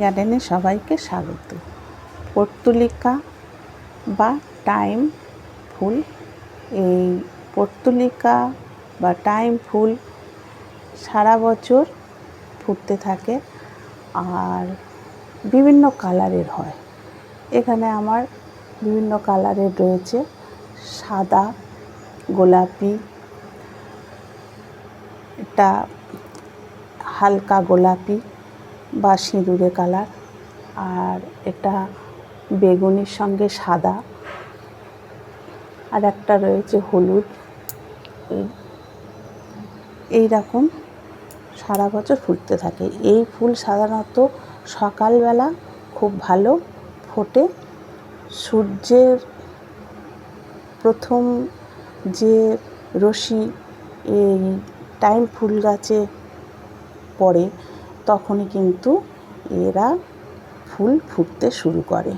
গার্ডেনে সবাইকে স্বাগত। পর্তুলিকা বা টাইম ফুল, এই পর্তুলিকা বা টাইম ফুল সারা বছর ফুটতে থাকে আর বিভিন্ন কালারের হয়। এখানে আমার বিভিন্ন কালারের রয়েছে, সাদা, গোলাপি, এটা হালকা গোলাপি বা সিঁদুরে কালার আর এটা বেগুনির সঙ্গে সাদা। আর একটা রয়েছে হলুদ। এই রকম সারা বছর ফুটতে থাকে। এই ফুল সাধারণত সকালবেলা খুব ভালো ফোটে। সূর্যের প্রথম যে রশ্মি, এই টাইম ফুল গাছে পড়ে। তখনই কিন্তু এরা ফুল ফুটতে শুরু করে।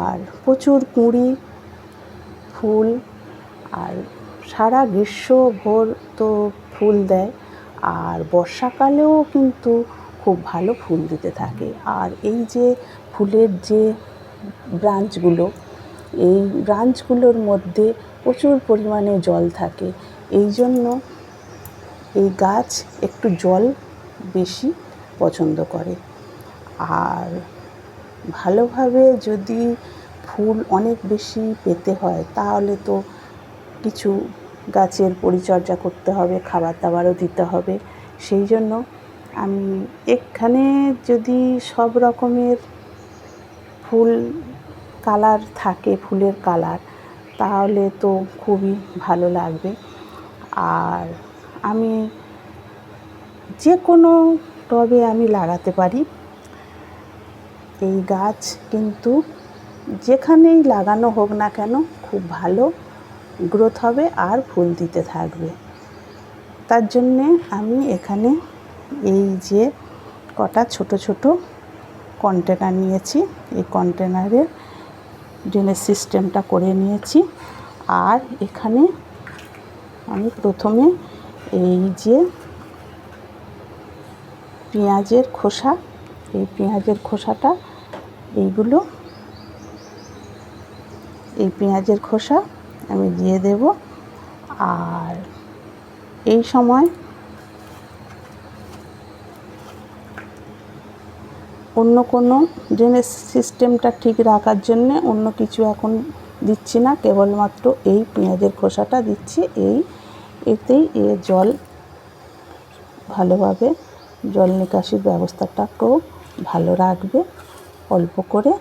আর প্রচুর কুঁড়ি, ফুল, আর সারা গ্রীষ্মভর তো ফুল দেয়। আর বর্ষাকালেও কিন্তু খুব ভালো ফুল দিতে থাকে। আর এই যে ফুলের যে ব্রাঞ্চগুলো, এই ব্রাঞ্চগুলোর মধ্যে প্রচুর পরিমাণে জল থাকে। এই জন্য এই গাছ একটু জল বেশি পছন্দ করে। আর ভালোভাবে যদি ফুল অনেক বেশি পেতে হয়, তাহলে তো কিছু গাছের পরিচর্যা করতে হবে খাবার দাবারও দিতে হবে। সেই জন্য আমি এখানে যদি সব রকমের ফুল কালার থাকে, ফুলের কালার, তাহলে তো খুবই ভালো লাগবে। আর আমি যে কোনো টবে আমি লাগাতে পারি। এই গাছ কিন্তু যেখানেই লাগানো হোক না কেন খুব ভালো গ্রোথ হবে আর ফুল দিতে থাকবে। তার জন্যে আমি এখানে এই যে কটা ছোট ছোট কন্টেনার নিয়েছি, এই কন্টেনারের ড্রেনেজ সিস্টেমটা করে নিয়েছি। আর এখানে আমি প্রথমে এই যে পেঁয়াজের খোসা, এই পেঁয়াজের খোসাটা, এইগুলো, এই পেঁয়াজের খোসা আমি দিয়ে দেব। আর এই সময় অন্য কোনো ড্রেনেজ সিস্টেমটা ঠিক রাখার জন্যে অন্য কিছু এখন দিচ্ছি না, কেবলমাত্র এই পেঁয়াজের খোসাটা দিচ্ছি। এই, এতেই এ জল ভালোভাবে জল নিকাশির ব্যবস্থাটাকেও ভালো রাখবে। অল্প করে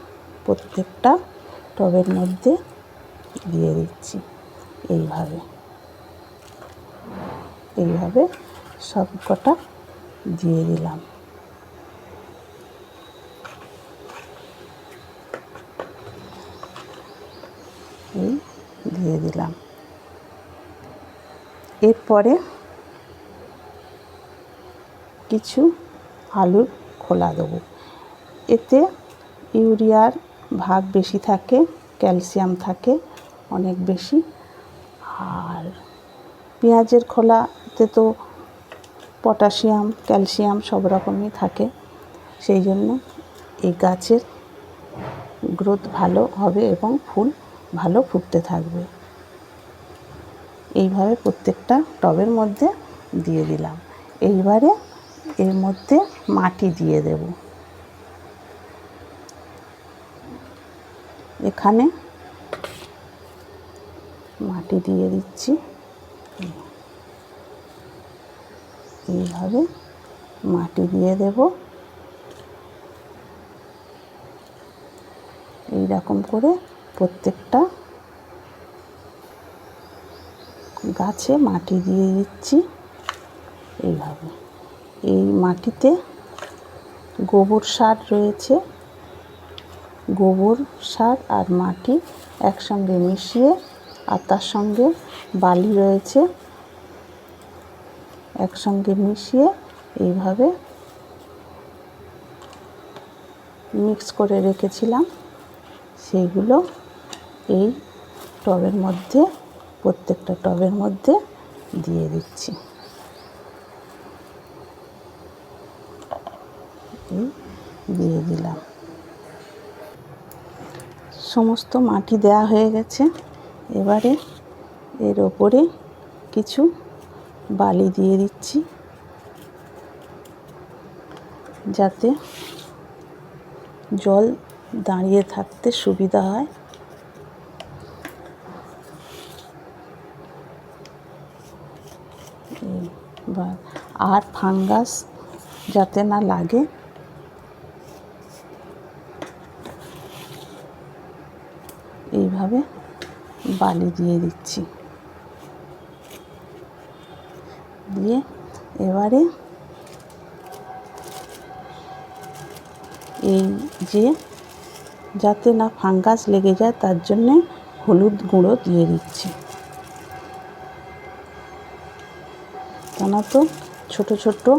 প্রত্যেকটা টবের মধ্যে দিয়ে দিচ্ছি এইভাবে। এইভাবে সব কটা দিয়ে দিলাম। এই দিয়ে দিলাম। এরপরে কিছু আলুর খোলা দেবো। এতে ইউরিয়ার ভাগ বেশি থাকে, ক্যালসিয়াম থাকে অনেক বেশি। আর পেঁয়াজের খোলাতে তো পটাশিয়াম, ক্যালসিয়াম সব রকমই থাকে। সেই জন্য এই গাছের গ্রোথ ভালো হবে এবং ফুল ভালো ফুটতে থাকবে। এইভাবে প্রত্যেকটা টবের মধ্যে দিয়ে দিলাম। এইবারে এর মধ্যে মাটি দিয়ে দেব। এখানে মাটি দিয়ে দিচ্ছি। এইভাবে মাটি দিয়ে দেব। এই রকম করে প্রত্যেকটা গাছে মাটি দিয়ে দিচ্ছি। এইভাবে। এই মাটিতে গোবর সার রয়েছে। গোবর সার আর মাটি একসঙ্গে মিশিয়ে আর তার সঙ্গে বালি রয়েছে। একসঙ্গে মিশিয়ে এইভাবে মিক্স করে রেখেছিলাম। সেইগুলো এই টবের মধ্যে, প্রত্যেকটা টবের মধ্যে দিয়ে দিচ্ছি। এই দিয়ে দিলাম। সমস্ত মাটি দেওয়া হয়ে গেছে। এবারে এর ওপরে কিছু বালি দিয়ে দিচ্ছি। যাতে জল দাঁড়িয়ে থাকতে সুবিধা হয়। আর ফাঙ্গাস যাতে না লাগে এইভাবে বালি দিয়ে দিচ্ছি। দিয়ে এবারে এই যে যাতে না ফাঙ্গাস লেগে যায়, তার জন্যে হলুদ গুঁড়ো দিয়ে দিচ্ছি। কেন তো ছোটো ছোটো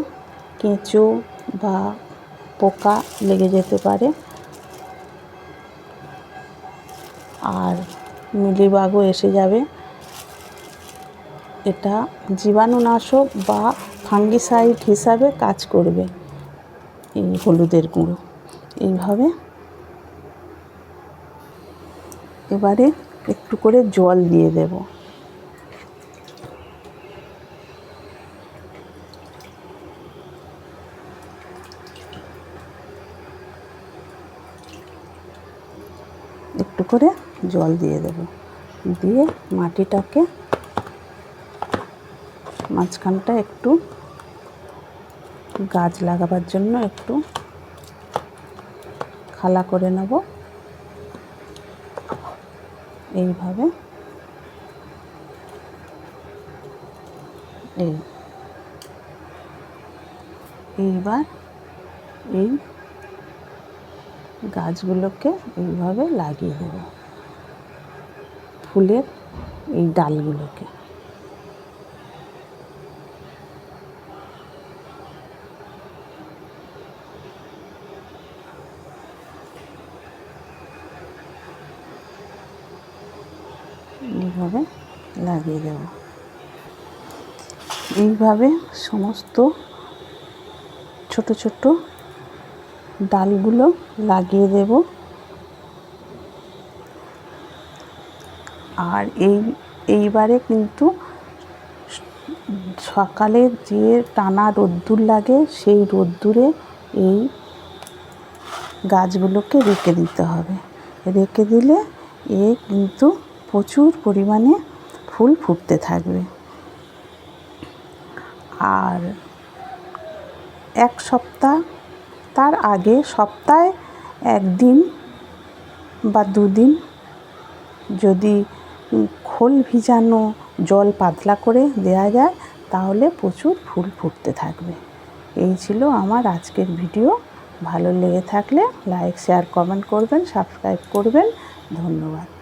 কেঁচো বা পোকা লেগে যেতে পারে। আর মিলিবাগও এসে যাবে। এটা জীবাণুনাশক বা ফাঙ্গিসাইড হিসাবে কাজ করবে এই হলুদের গুঁড়ো। এইভাবে এবারে একটু করে জল দিয়ে দেব। একটু করে জল দিয়ে দেব। দিয়ে মাটিটাকে মাঝখানটা একটু গাছ লাগাবার জন্য একটু খালা করে নেব। এইভাবে এই। এইবার এই গাছগুলোকে এইভাবে লাগিয়ে দেব। ফুলের এই ডালগুলোকে। এইভাবে লাগিয়ে দেব। এইভাবে সমস্ত ছোট ছোট ডালগুলো লাগিয়ে দেব। আর এই, এইবারে কিন্তু সকালে যে টানা রোদ্দুর লাগে, সেই রোদ্দুরে এই গাছগুলোকে রেখে দিতে হবে। রেখে দিলে এ কিন্তু প্রচুর পরিমাণে ফুল ফুটতে থাকবে। আর এক সপ্তাহ তার আগে সপ্তাহে একদিন বা দুদিন যদি খোল ভিজানো জল পাতলা করে দেওয়া যায়, তাহলে প্রচুর ফুল ফুটতে থাকবে। এই ছিল আমার আজকের ভিডিও। ভালো লেগে থাকলে লাইক, শেয়ার, কমেন্ট করবেন, সাবস্ক্রাইব করবেন। ধন্যবাদ।